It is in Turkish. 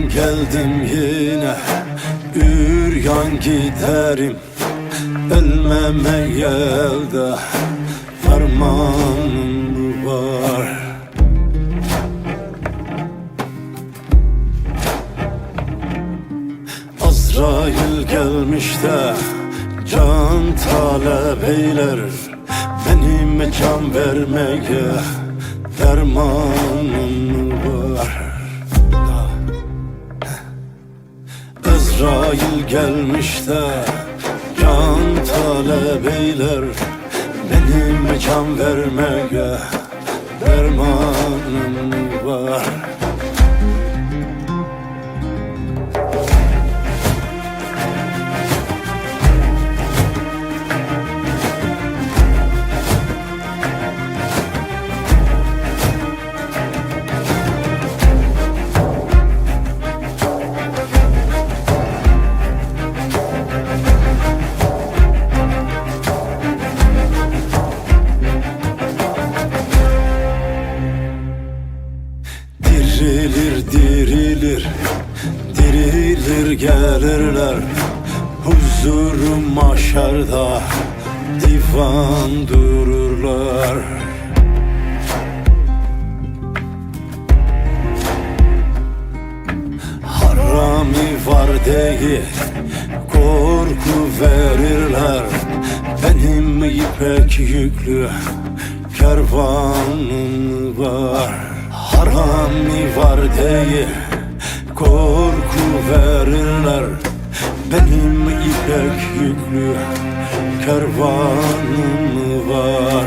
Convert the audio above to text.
geldim yine. Üryan giderim Ölmeme elde Fermanım var. Azrail gelmiş de Can talep eyler. Benim can vermeye Dermanım var Azrail gelmiş de Can talep eyler. Benim can vermeye Dermanım var gelirler Huzurum maşarda Divan dururlar. Harami var değil Korku verirler. Benim ipek yüklü Kervanım var. Harami var değil Korku Benim ipek yüklü Kervanım var